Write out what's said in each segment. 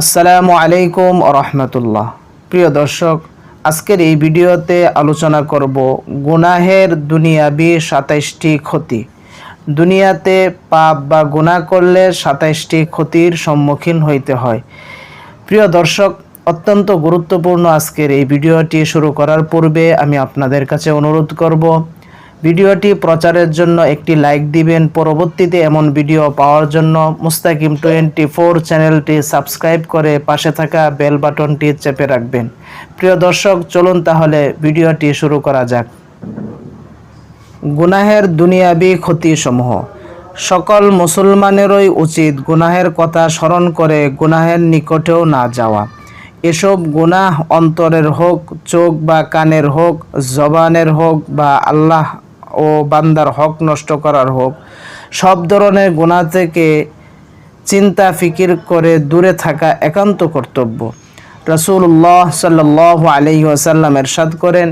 আসসালামু আলাইকুম রহমতুল্লাহ। প্রিয় দর্শক, আজকের এই ভিডিওতে আলোচনা করব গুনাহের দুনিয়াবি সাতাইশটি ক্ষতি। দুনিয়াতে পাপ বা গুনাহ করলে সাতাইশটি ক্ষতির সম্মুখীন হইতে হয়। প্রিয় দর্শক, অত্যন্ত গুরুত্বপূর্ণ আজকের এই ভিডিওটি শুরু করার পূর্বে আমি আপনাদের কাছে অনুরোধ করব ভিডিওটি প্রচারের জন্য একটি লাইক দিবেন। পরবর্তীতে এমন ভিডিও পাওয়ার জন্য মুস্তাকিম টোয়েন্টি ফোর চ্যানেলটি সাবস্ক্রাইব করে পাশে থাকা বেল বাটনটি চেপে রাখবেন। প্রিয় দর্শক, চলুন তাহলে ভিডিওটি শুরু করা যাক। গুনাহের দুনিয়াবি ক্ষতিসমূহ। সকল মুসলমানেরই উচিত গুনাহের কথা স্মরণ করে গুনাহের নিকটেও না যাওয়া। এসব গুনাহ অন্তরের হোক, চোখ বা কানের হোক, জবানের হোক বা আল্লাহ ও বান্দার হক নষ্ট করার হোক, সব ধরনের গুনাহ থেকে চিন্তা, ফিকির করে দূরে থাকা একান্ত কর্তব্য। রসুল্লাহ সাল্লাহ আলহি আসাল্লাম এরশাদ করেন,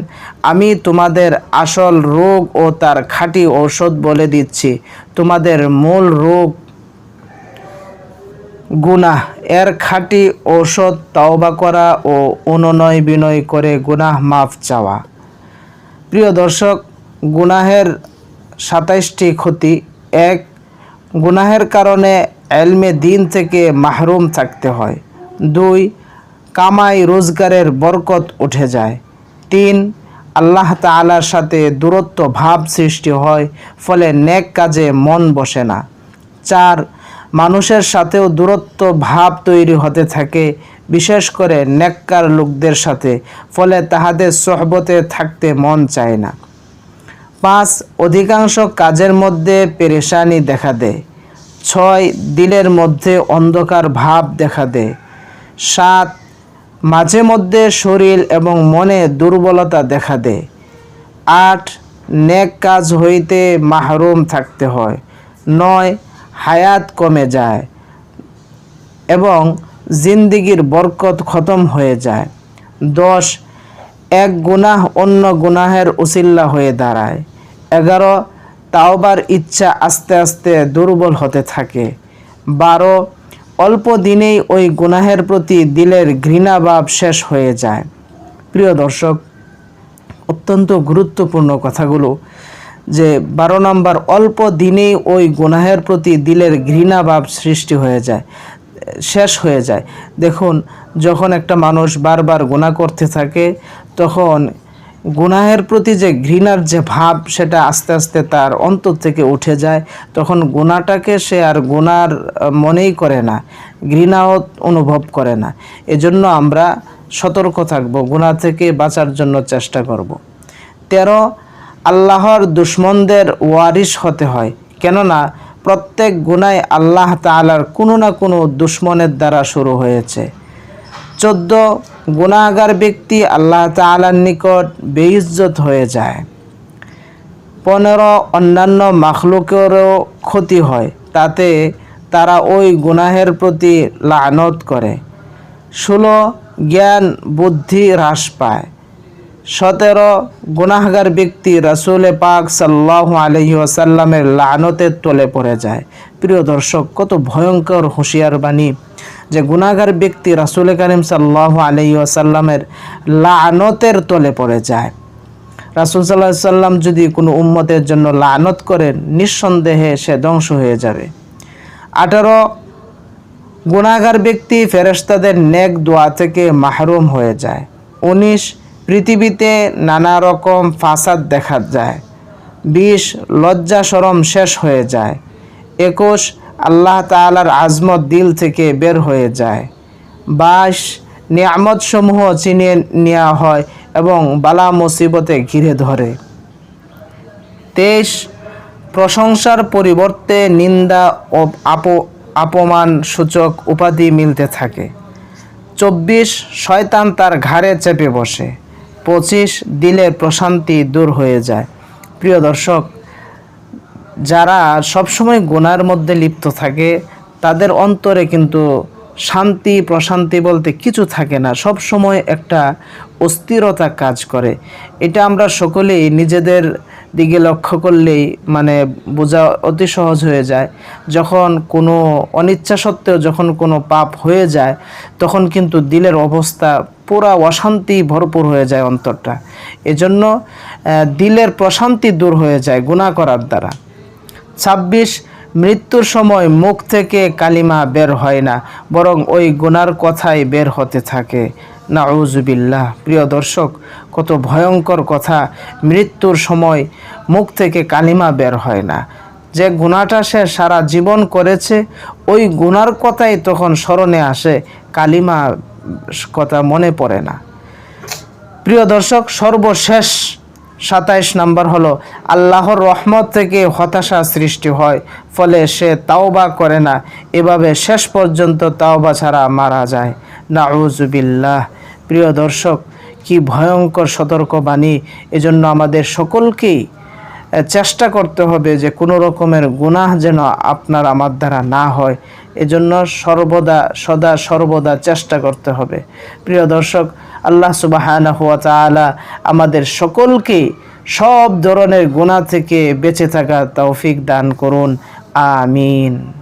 আমি তোমাদের আসল রোগ ও তার খাঁটি ঔষধ বলে দিচ্ছি। তোমাদের মূল রোগ গুনাহ। এর খাঁটি ঔষধ তাওবা করা ও অনুনয় বিনয় করে গুনাহ মাফ চাওয়া। প্রিয় দর্শক গুনাহের সাতাইশটি ক্ষতি। এক, গুনাহের কারণে এলমে দিন থেকে মাহরুম থাকতে হয়। দুই, কামাই রোজগারের বরকত উঠে যায়। তিন, আল্লাহ তালার সাথে দূরত্ব ভাব সৃষ্টি হয়, ফলে নেক কাজে মন বসে না। চার, মানুষের সাথেও দূরত্ব ভাব তৈরি হতে থাকে, বিশেষ করে নেককার লোকদের সাথে, ফলে তাহাদের সহবতে থাকতে মন চায় না। পাঁচ অধিকাংশ কাজের মধ্যে পেরেশানি দেখা দেয়। ছয়, দিলের মধ্যে অন্ধকার ভাব দেখা দেয়। সাত, মাঝে মধ্যে শরীর এবং মনে দুর্বলতা দেখা দেয়। আট, নেক কাজ হইতে মাহরুম থাকতে হয়। নয়, হায়াত কমে যায় এবং জিন্দিগির বরকত খতম হয়ে যায়। দশ, এক গুনাহ অন্য গুনাহের উসিল্লা হয়ে দাঁড়ায়। এগারো, তাওবার ইচ্ছা আস্তে আস্তে দুর্বল হতে থাকে। বারো, অল্প দিনেই ওই গুনাহের প্রতি দিলের ঘৃণাভাব শেষ হয়ে যায়। প্রিয় দর্শক, অত্যন্ত গুরুত্বপূর্ণ কথাগুলো যে বারো নম্বর, অল্প দিনেই ওই গুনাহের প্রতি দিলের ঘৃণাভাব সৃষ্টি হয়ে যায়, শেষ হয়ে যায়। দেখুন, যখন একটা মানুষ বারবার গুণা করতে থাকে, তখন গুনাহের প্রতি যে ঘৃণার যে ভাব, সেটা আস্তে আস্তে তার অন্তর থেকে উঠে যায়। তখন গুণাটাকে সে আর গুনার মনেই করে না, ঘৃণাও অনুভব করে না। এজন্য আমরা সতর্ক থাকব গুণা থেকে বাঁচার জন্য চেষ্টা করব। তেরো, আল্লাহর দুশ্মনদের ওয়ারিশ হতে হয়, কেননা প্রত্যেক গুনায় আল্লাহ তালার কোনো না কোনো দুশ্মনের দ্বারা শুরু হয়েছে। চোদ্দ গুণাগার ব্যক্তি আল্লাহ তালার নিকট বেইজ্জত হয়ে যায়। পনেরো অন্যান্য মাখলুকেরও ক্ষতি হয়, তাতে তারা ওই গুনাহের প্রতি লানত করে। ষোলো, জ্ঞান, বুদ্ধি হ্রাস পায়। সতেরো, গুনাহগার ব্যক্তি রাসুলে পাক সাল্লাহ আলহি আসাল্লামের লানতের তলে পড়ে যায়। প্রিয় দর্শক, কত ভয়ঙ্কর হুঁশিয়ার বাণী যে গুনাহগার ব্যক্তি রাসুল করিম সাল্লাহ আলহি আসাল্লামের লানতের তলে পড়ে যায়। রাসুল সাল্লাহ সাল্লাম যদি কোনো উম্মতের জন্য লানত করেন, নিঃসন্দেহে সে ধ্বংস হয়ে যাবে। আঠারো গুণাগার ব্যক্তি ফেরেস্তাদের নেক দোয়া থেকে মাহরুম হয়ে যায়। উনিশ, পৃথিবীতে নানা রকম ফাসাদ দেখা যায়। বিশ লজ্জা সরম শেষ হয়ে যায়। একুশ আল্লাহ তালার আজমত দিল থেকে বের হয়ে যায়। বাইশ নিয়ামত সমূহ চিনিয়ে নেওয়া হয় এবং বালা মুসিবতে ঘিরে ধরে। তেইশ, প্রশংসার পরিবর্তে নিন্দা ও আপ আপমান সূচক উপাধি মিলতে থাকে। চব্বিশ, শয়তান তার ঘাড়ে চেপে বসে। পঁচিশ, দিলের প্রশান্তি দূর হয়ে যায়। প্রিয় দর্শক যারা সবসময় গোনার মধ্যে লিপ্ত থাকে, তাদের অন্তরে কিন্তু শান্তি, প্রশান্তি বলতে কিছু থাকে না। সব সময় একটা অস্থিরতা কাজ করে। এটা আমরা সকলেই নিজেদের দিকে লক্ষ্য করলেই মানে বোঝা অতি সহজ হয়ে যায়। যখন কোনো অনিচ্ছা সত্ত্বেও যখন কোনো পাপ হয়ে যায়, তখন কিন্তু দিলের অবস্থা পুরা অশান্তি ভরপুর হয়ে যায় অন্তরটা। এজন্য দিলের প্রশান্তি দূর হয়ে যায় গুনাহ করার দ্বারা। ছাব্বিশ, মৃত্যুর সময় মুখ থেকে কালিমা বের হয় না, বরং ওই গুনার কথাই বের হতে থাকে। না নাউজুবিল্লাহ। প্রিয় দর্শক, কত ভয়ঙ্কর কথা, মৃত্যুর সময় মুখ থেকে কালিমা বের হয় না। যে গুণাটা সে সারা জীবন করেছে, ওই গুনার কথাই তখন স্মরণে আসে কালিমা কথা মনে পড়ে না। প্রিয় দর্শক, সর্বশেষ সাতাইশ নাম্বার হলো, আল্লাহর রহমত থেকে হতাশা সৃষ্টি হয়, ফলে সে তাওবা করে না। এভাবে শেষ পর্যন্ত তাওবা ছাড়া মারা যায়। নাউজুবিল্লাহ প্রিয় দর্শক, কি ভয়ঙ্কর সতর্কবাণী এজন্য আমাদের সকলকেই চেষ্টা করতে হবে যে কোনো রকমের গুনাহ যেন আপনার আমার দ্বারা না হয়। এজন্য সর্বদা, সদা সর্বদা চেষ্টা করতে হবে। প্রিয় দর্শক আল্লাহ সুবাহান হুয়া তালা আমাদের সকলকে সব ধরনের গুণা থেকে বেঁচে থাকা তৌফিক দান করুন। আমিন।